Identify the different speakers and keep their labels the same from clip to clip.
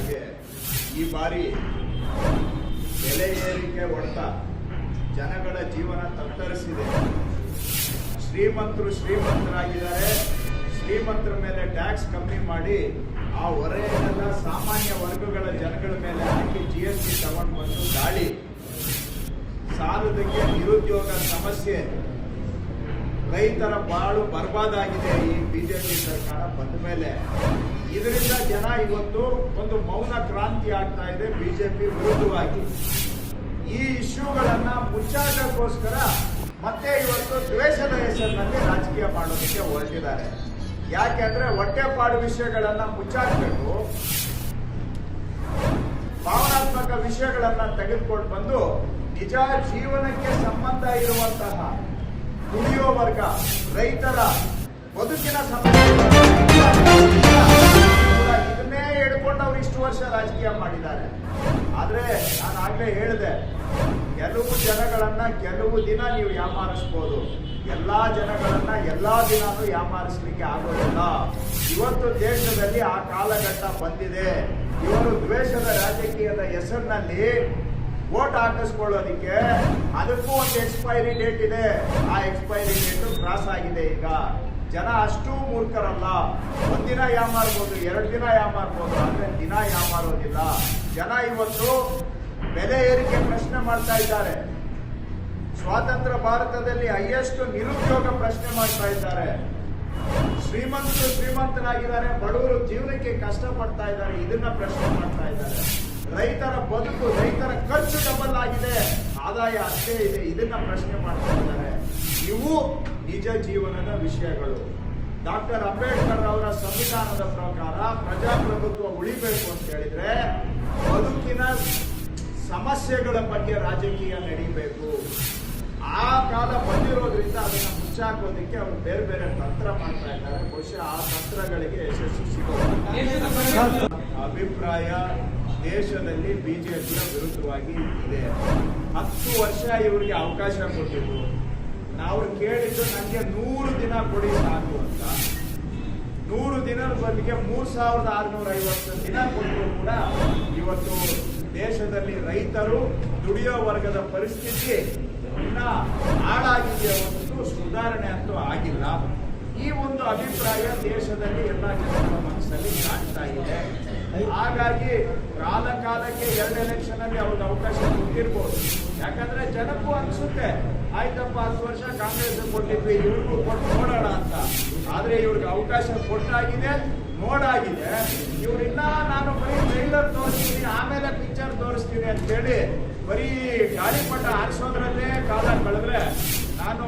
Speaker 1: ಹಾಗೆ ಈ ಬಾರಿ ಬೆಲೆ ಏರಿಕೆ ಹೊಡೆತ ಜನಗಳ ಜೀವನ ತತ್ತರಿಸಿದೆ. ಶ್ರೀಮಂತರು ಶ್ರೀಮಂತರಾಗಿದ್ದಾರೆ. ಶ್ರೀಮಂತರ ಮೇಲೆ ಟ್ಯಾಕ್ಸ್ ಕಮ್ಮಿ ಮಾಡಿ ಆ ಹೊರೆಯನ್ನೆಲ್ಲ ಸಾಮಾನ್ಯ ವರ್ಗಗಳ ಜನಗಳ ಮೇಲೆ ಹಾಕಿ ಜಿ ಎಸ್ ಟಿ ತಗೊಂಡು ಬಂದು ದಾಳಿ. ಸಾಲದಕ್ಕೆ ನಿರುದ್ಯೋಗ ಸಮಸ್ಯೆ. ರೈತರ ಬಾಳು ಬರ್ಬಾದಾಗಿದೆ ಈ ಬಿಜೆಪಿ ಸರ್ಕಾರ ಬಂದ ಮೇಲೆ. ಇದರಿಂದ ಜನ ಇವತ್ತು ಒಂದು ಮೌನ ಕ್ರಾಂತಿ ಆಗ್ತಾ ಇದೆ ಬಿಜೆಪಿ ವಿರುದ್ಧವಾಗಿ. ಈ ಇಶ್ಯೂಗಳನ್ನ ಮುಚ್ಚಾಟಕ್ಕೋಸ್ಕರ ಮತ್ತೆ ಇವತ್ತು ದ್ವೇಷದ ಹೆಸರಿನಲ್ಲಿ ರಾಜಕೀಯ ಮಾಡೋದಕ್ಕೆ ಹೊರಟಿದ್ದಾರೆ. ಯಾಕೆಂದ್ರೆ ಹೊಟ್ಟೆಪಾಡು ವಿಷಯಗಳನ್ನ ಮುಚ್ಚಾಕ್ಬೇಕು ಭಾವನಾತ್ಮಕ ವಿಷಯಗಳನ್ನ ತೆಗೆದುಕೊಂಡು ಬಂದು ನಿಜ ಜೀವನಕ್ಕೆ ಸಂಬಂಧ ಇರುವಂತಹ ದುಡಿಯೋ ವರ್ಗ, ರೈತರ ಬದುಕಿನ ಇದನ್ನೇ ಹಿಡ್ಕೊಂಡು ಅವ್ರು ಇಷ್ಟು ವರ್ಷ ರಾಜಕೀಯ ಮಾಡಿದ್ದಾರೆ. ಆದ್ರೆ ನಾನು ಆಗ್ಲೇ ಹೇಳಿದೆ ಕೆಲವು ಜನಗಳನ್ನ ಕೆಲವು ದಿನ ನೀವು ಯಾಮಾರಿಸ್ಬೋದು. ಎಲ್ಲಾ ಜನಗಳನ್ನ ಎಲ್ಲಾ ದಿನಾನು ಯಾಮಾರಿಸ್ಲಿಕ್ಕೆ ಆಗೋದಿಲ್ಲ. ಇವತ್ತು ದೇಶದಲ್ಲಿ ಆ ಕಾಲಘಟ್ಟ ಬಂದಿದೆ. ಇವರು ದ್ವೇಷದ ರಾಜಕೀಯದ ಹೆಸರಿನಲ್ಲಿ ವೋಟ್ ಹಾಕಿಸ್ಕೊಳ್ಳೋದಿಕ್ಕೆ ಅದಕ್ಕೂ ಒಂದು ಎಕ್ಸ್ಪೈರಿ ಡೇಟ್ ಇದೆ. ಆ ಎಕ್ಸ್ಪೈರಿ ಡೇಟ್ ಕ್ರಾಸ್ ಆಗಿದೆ ಈಗ. ಜನ ಅಷ್ಟು ಮೂರ್ಖರಲ್ಲ. ಒಂದಿನ ಯಾಮಾರ್ಬೋದು ಎರಡು ದಿನ ಯಾಮಾರ್ಬೋದು ಅಂದ್ರೆ ದಿನ ಯಾಮಾರೋದಿಲ್ಲ ಜನ ಇವತ್ತು ಬೆಲೆ ಏರಿಕೆ ಪ್ರಶ್ನೆ ಮಾಡ್ತಾ ಇದ್ದಾರೆ. ಸ್ವಾತಂತ್ರ್ಯ ಭಾರತದಲ್ಲಿ ಹೈಯೆಸ್ಟ್ ನಿರುದ್ಯೋಗ ಪ್ರಶ್ನೆ ಮಾಡ್ತಾ ಇದ್ದಾರೆ. ಶ್ರೀಮಂತರು ಶ್ರೀಮಂತರಾಗಿದ್ದಾರೆ, ಬಡವರು ಜೀವನಕ್ಕೆ ಕಷ್ಟಪಡ್ತಾ ಇದ್ದಾರೆ, ಇದನ್ನ ಪ್ರಶ್ನೆ ಮಾಡ್ತಾ ಇದ್ದಾರೆ. ರೈತರ ಬದುಕು, ರೈತರ ಖರ್ಚು ಡಬಲ್ ಆಗಿದೆ ಆದಾಯ ಅಷ್ಟೇ ಇದೆ, ಇದನ್ನ ಪ್ರಶ್ನೆ ಮಾಡ್ತಾ ಇದ್ದಾರೆ. ಇವು ನಿಜ ಜೀವನದ ವಿಷಯಗಳು. ಡಾಕ್ಟರ್ ಅಂಬೇಡ್ಕರ್ ಅವರ ಸಂವಿಧಾನದ ಪ್ರಕಾರ ಪ್ರಜಾಪ್ರಭುತ್ವ ಉಳಿಬೇಕು ಅಂತ ಹೇಳಿದ್ರೆ ಬದುಕಿನ ಸಮಸ್ಯೆಗಳ ಬಗ್ಗೆ ರಾಜಕೀಯ ನಡೀಬೇಕು. ಆ ಕಾಲ ಬಂದಿರೋದ್ರಿಂದ ಅದನ್ನ ಮುಚ್ಚಾಕೋದಕ್ಕೆ ಅವರು ಬೇರೆ ಬೇರೆ ತಂತ್ರ ಮಾಡ್ತಾ ಇದ್ದಾರೆ. ಬಹುಶಃ ಆ ತಂತ್ರಗಳಿಗೆ ಯಶಸ್ಸು ಸಿಗೋದು ಅಭಿಪ್ರಾಯ ದೇಶದಲ್ಲಿ ಬಿಜೆಪಿಯ ವಿರುದ್ಧವಾಗಿ ಇದೆ. ಹತ್ತು ವರ್ಷ ಇವರಿಗೆ ಅವಕಾಶ ಕೊಟ್ಟಿದ್ರು. ನಾವು ಕೇಳಿದ್ದು ನನಗೆ ನೂರು ದಿನ ಕೊಡಿ ಸಾಕು ಅಂತ. ನೂರು ದಿನದ ಬದಲಿಗೆ ಮೂರ್ ಸಾವಿರದ ಆರುನೂರ ಐವತ್ತು ದಿನ ಕೊಟ್ಟರು ಕೂಡ ಇವತ್ತು ದೇಶದಲ್ಲಿ ರೈತರು ದುಡಿಯೋ ವರ್ಗದ ಪರಿಸ್ಥಿತಿ ಇನ್ನ ಹಾಳಾಗಿದೆ ಹೊರತು ಸುಧಾರಣೆ ಅಂತೂ ಆಗಿಲ್ಲ. ಈ ಒಂದು ಅಭಿಪ್ರಾಯ ದೇಶದಲ್ಲಿ ಎಲ್ಲ ಜನರ ಮನಸ್ಸಲ್ಲಿ ಕಾಣ್ತಾ ಇದೆ. ಹಾಗಾಗಿ ಕಾಲ ಕಾಲಕ್ಕೆ ಎರಡು ಎಲೆಕ್ಷನ್ ಅಲ್ಲಿ ಅವ್ರಿಗೆ ಅವಕಾಶ ಕೊಟ್ಟಿರ್ಬೋದು. ಯಾಕಂದ್ರೆ ಜನಕ್ಕೂ ಅನ್ಸುತ್ತೆ, ಆಯ್ತಪ್ಪ, ಹತ್ತು ವರ್ಷ ಕಾಂಗ್ರೆಸ್ ಕೊಟ್ಟಿದ್ವಿ, ಇವ್ರಿಗೂ ಕೊಟ್ಟು ನೋಡೋಣ ಅಂತ. ಆದ್ರೆ ಇವ್ರಿಗೆ ಅವಕಾಶ ಕೊಟ್ಟಾಗಿದೆ ನೋಡಾಗಿದೆ ಇವ್ರಿನ್ನ ನಾನು ಬರೀ ಟ್ರೈಲರ್ ತೋರಿಸ್ತೀನಿ, ಆಮೇಲೆ ಪಿಕ್ಚರ್ ತೋರಿಸ್ತೀನಿ ಅಂತ ಹೇಳಿ ಬರೀ ಗಾಳಿಪಟ ಹಾರಿಸೋದ್ರಲ್ಲೇ ಕಾಲ ಕಳೆದ್ರೆ ನಾನು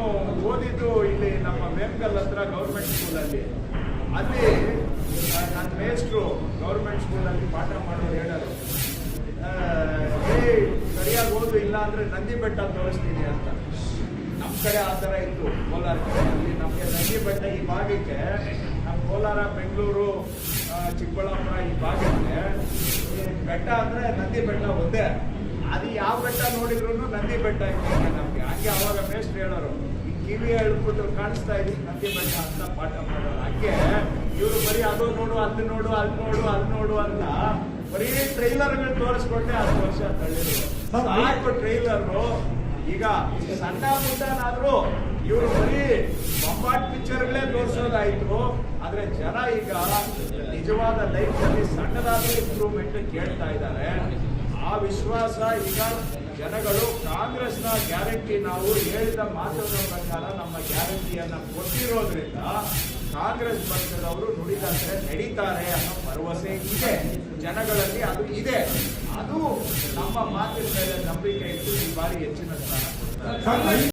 Speaker 1: ಓದಿದ್ದು ಇಲ್ಲಿ ನಮ್ಮ ಮೇಮ್ಗಲ್ ಹತ್ರ ಗೌರ್ಮೆಂಟ್ ಸ್ಕೂಲಲ್ಲಿ ಅಲ್ಲಿ. ನನ್ನ ಮೇಸ್ಟ್ರು ಗೌರ್ಮೆಂಟ್ ಸ್ಕೂಲಲ್ಲಿ ಪಾಠ ಮಾಡೋರು ಹೇಳೋರು ಸರಿಯಾಗಿ ಓದು ಇಲ್ಲ ಅಂದ್ರೆ ನಂದಿ ಬೆಟ್ಟ ತೋರಿಸ್ತೀನಿ ಅಂತ. ನಮ್ಮ ಕಡೆ ಆ ಥರ ಇತ್ತು ಕೋಲಾರ ಕಡೆ ಅಲ್ಲಿ ನಮಗೆ ನಂದಿ ಬೆಟ್ಟ ಈ ಭಾಗಕ್ಕೆ ನಮ್ಮ ಕೋಲಾರ ಬೆಂಗಳೂರು ಚಿಕ್ಕಬಳ್ಳಾಪುರ ಈ ಭಾಗಕ್ಕೆ ಬೆಟ್ಟ ಅಂದರೆ ನಂದಿ ಬೆಟ್ಟ ಒಂದೇ. ಅದು ಯಾವ ಬೆಟ್ಟ ನೋಡಿದ್ರು ನಂದಿ ಬೆಟ್ಟ ಇದೆ ನಮಗೆ. ಹಂಗೆ ಅವಾಗ ಮೇಸ್ಟ್ ಹೇಳೋರು ಈ ಕಿವಿ ಹೇಳ್ಬಿಟ್ಟು ಕಾಣಿಸ್ತಾ ಇದ್ದೀವಿ ನಂದಿ ಬೆಟ್ಟ ಅಂತ ಪಾಠ ಮಾಡೋರು. ಹಾಗೆ ಇವರು ಬರೀ ಅದು ನೋಡು ಅದು ನೋಡು ಅದು ನೋಡು ಅದು ನೋಡು ಅಂತ ಬರೀ ಟ್ರೈಲರ್ಗಳು ತೋರಿಸ್ಕೊಂಡೆ ಹತ್ತು ವರ್ಷ ತಳ್ಳಿದ್ರು. ಆಯ್ತು ಟ್ರೈಲರು. ಈಗ ಸಣ್ಣ ಪುಟ್ಟನಾದ್ರೂ ಇವರು ಬರೀ ಬೊಂಬಾಟ್ ಪಿಕ್ಚರ್ಗಳೇ ತೋರಿಸೋದಾಯಿತು. ಆದ್ರೆ ಜನ ಈಗ ನಿಜವಾದ ಲೈಫ್ ಅಲ್ಲಿ ಸಣ್ಣದಾದ ಇಂಪ್ರೂವ್ಮೆಂಟ್ ಕೇಳ್ತಾ ಇದ್ದಾರೆ. ಆ ವಿಶ್ವಾಸ ಈಗ ಜನಗಳು, ಕಾಂಗ್ರೆಸ್ನ ಗ್ಯಾರಂಟಿ ನಾವು ಹೇಳಿದ ಮಾತುಗಳ ಪ್ರಕಾರ ನಮ್ಮ ಗ್ಯಾರಂಟಿಯನ್ನ ಕೊಟ್ಟಿರೋದ್ರಿಂದ ಕಾಂಗ್ರೆಸ್ ಪಕ್ಷದವರು ನುಡಿದಂತೆ ನಡೀತಾರೆ ಅನ್ನೋ ಭರವಸೆ ಇದೆ. ಜನಗಳಲ್ಲಿ ಅದು ಇದೆ. ಅದು ನಮ್ಮ ಮಾತಿನ ಮೇಲೆ ನಂಬಿಕೆ ಇಟ್ಟು ಈ ಬಾರಿ ಹೆಚ್ಚಿನ ಸ್ಥಾನ